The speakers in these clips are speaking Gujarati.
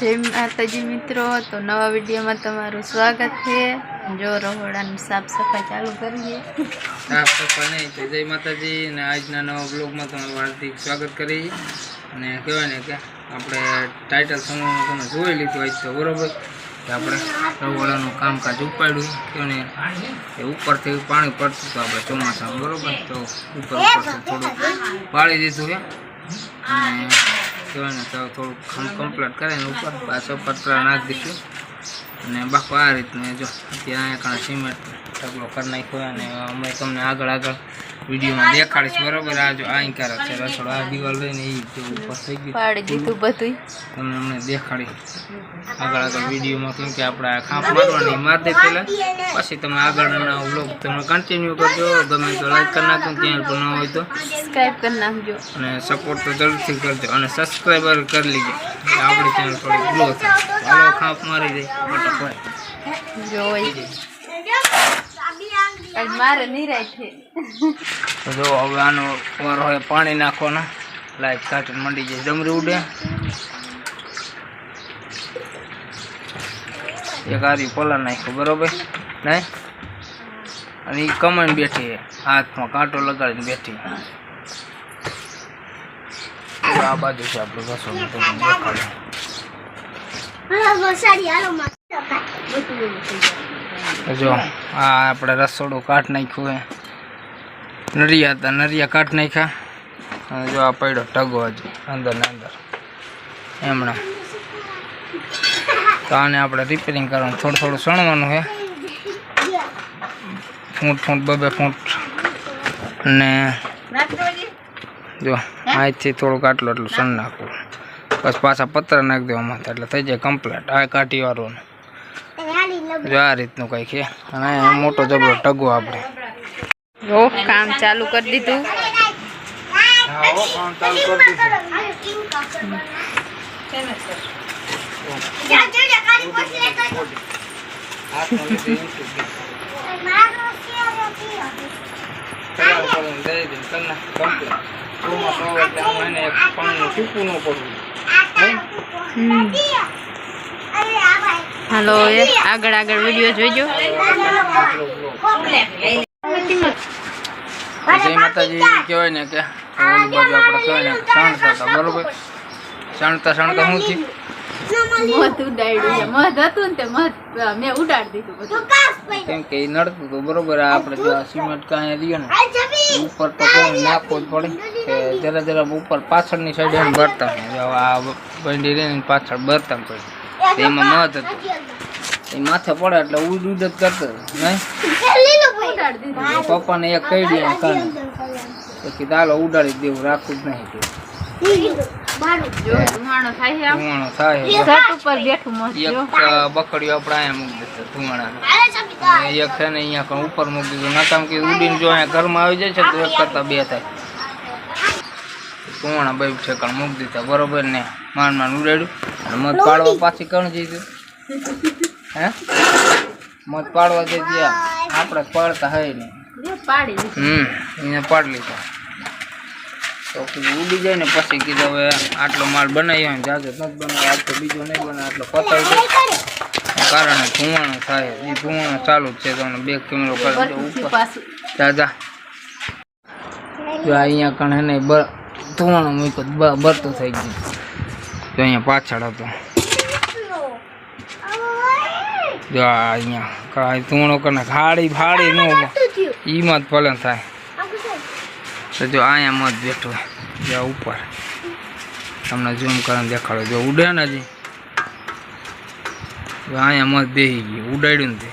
જય માતાજી મિત્રો, તો નવા વિડીયોમાં તમારું સ્વાગત છે. જો રહોડાની સાફ સફાઈ ચાલુ કરીએ. સાફ સફાઈ નહીં, તો જય માતાજી, અને આજના નવા બ્લોગમાં તમારું હાર્દિક સ્વાગત કરી. અને કહેવાય ને કે આપણે ટાઇટલ સમયમાં તમે જોઈ લીધું હોય તો બરોબર? કે આપણે રવોડાનું કામકાજ ઉપાડ્યું. કહેવાય એ ઉપરથી પાણી પડતું હતું આપણે ચોમાસામાં, બરોબર? તો ઉપર ઉપરથી થોડું પાડી દીધું છે. અને કહેવાય ને તો થોડુંક કમ્પ્લીટ કરીને ઉપર. પાછો પતરા નાખી દીધું અને બાપુ આ રીતનું જો ત્યાં કાંઈ સિમેન્ટ ઢગલો કરી નાખ્યો અને અમે તમને આગળ આગળ વિડીયોમાં દેખાડીશ બરોબર? આ જો આ કરે છે રસોડ આ દિવાલ લઈને એ જો ઉપર થઈ ગયું. પાડી દીધું બધું તમને અમને દેખાડી. આગળ આગળ વિડીયોમાં કેમ કે આપણે આ ખાંપ મારવાની માર દે પહેલાં. પછી તમે આગળના વ્લોગ તમે કન્ટિન્યુ કરજો. ગમે તો લાઈક કરી નાખો ચેનલ પર ન હોય તો. સબસ્ક્રાઈબ કરી નાખજો. અને સપોર્ટ તો જરૂરથી કરજો. અને સબસ્ક્રાઈબર કરી લીજો. એટલે આપણી ચેનલ થોડી ગ્રો થાય. ચાલો ખાંપ મારી દે. ફટાફટ. જો આજ મારે નિરાય છે. તો જો હવે આનો વારો હોય પાણી નાખવાના. લાઈટ કાઢીને મંડી જાય ડમરી ઉડે. એક આરી પલા નાખ્યો બરોબર? નહીં? અને એ કમાઈને બેઠી છે. હાથમાં કાંટો લગાડીને બેઠી તો આ બાજુ છે આપણું રસોડું તમને દેખાડું. તો જો, આ આપણે રસોડું કાઢ નાખ્યું હે. નરિયા હતા, નરિયા કાઢ નાખ્યા. અને જો આ પડ્યો ટગો હજી, અંદર ને અંદર. એમણે. તો આને આપણે રિપેરિંગ કરવાનું, થોડું થોડું સણવાનું છે ફૂંટ ફૂંટ, બબે ફૂંટ. અને જો અહીંથી થોડુંક આટલું એટલું સણ નાખવું. બસ પાછા પત્ર નાખી દેવામાં એટલે થઈ જાય કમ્પ્લીટ આ કાઢી વાળું જો આ રીતનું કંઈ છે. અને મોટો જબરો ટગો આપણે. જો, કામ ચાલુ કરી દીધું. હાલો એ આગળ આગળ વીડિયો જોઈજો. જય માતાજી કહેવાય ને કે ઓલી બાજુ આપણે કહેવાય ને શણતા હતા બરોબર? શણતા શણતા શું થયું? કેમ કે નડતું હતું બરોબર? આપણે જો આ સિમેન્ટ કાંઈ રહ્યો ને ઉપર તો કોઈ નાખવું જ પડે? કે જરા જરા ઉપર પાછળની સાઈડ ભરતા આ બંડી રહીને પાછળ ભરતા પડી એમાં મત હતું. એ માથે પડે એટલે ઉડ ઉડ જ કરતો પપ્પાને એક કહી દે પછી તો કીધું હાલો ઉડાડી દેવું રાખવું જ નહીં બકડીઓ આપણે અહીંયા મૂકી ધુવાણા એક છે ને અહીંયા પણ ઉપર મૂકી દીધું. નકામ કે ઉડીને જો અહીંયા ઘરમાં આવી જાય છે તો એક કરતા બે થાય. ધુવાણા ભાઈ ઠેકાણ મૂકી દીધા. બરોબર ને? માન માન ઉડાડ્યું. અને મધ પાડવા પાછી કણ જઈશું હે? મધ પાડવા જઈ ગયા. આપણે પાડતા હોય દીધું હમ એને પાડી લીધા. તો ઉડી જાય ને પછી કીધું હવે આટલો માલ બનાવ્યો ને જાજો નથી બનાવ્યો આજ તો બીજો નહીં બનાવે આટલો પતાવી દે. કારણે ધુવાણો થાય. એ ધુવાણો ચાલુ જ છે તમને બે કેમેરો કરી દો ઉપર. પાછું. જો અહીંયા કણ હે ને બર મૂક્યો. બરતું થઈ ગયું. તો અહીંયા પાછળ હતો. જો અહીંયા કાંઈ ધુવાણો કરીને ખાડી ફાડી ન એમાં જ ભલે થાય. તો જો અહીંયા મત બેઠો જો ઉપર. તમને ઝૂમ કરીને દેખાડો. જો ઉડે ને હજી. અહીંયા મત બેસી ગયું. ઉડાડ્યું ને તે.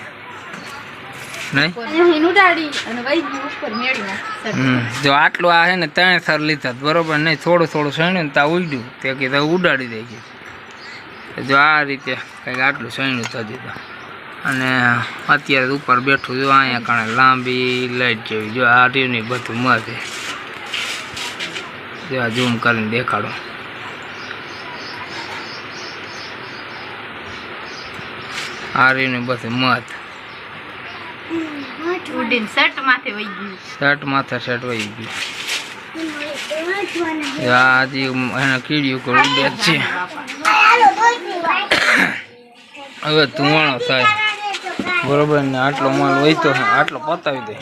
જો આટલું આ છે ને ત્રણ સર લીધા બરોબર નહીં? થોડું થોડું સણ્યું ને ત્યાં ઉડ્યું તે કીધું ઉડાડી દે છે જો આ રીતે કંઈક આટલું સણ્યું થતું અને અત્યારે ઉપર બેઠું જો અહીંયા કારણે લાંબી લાઈટ જેવી. જો આ રહ્યું ને બધું મત જો આ ઝૂમ કરીને દેખાડો. આ રહ્યું ને બધું મત. ઉડીને શર્ટ માથે વહી ગયું. શર્ટ માથે શર્ટ વહી ગયું. આ એને કીડ્યું કરું બે છે. હવે ધુવાણો થાય. બરોબર ને આટલો માલ હોય તો આટલો પતાવી દે.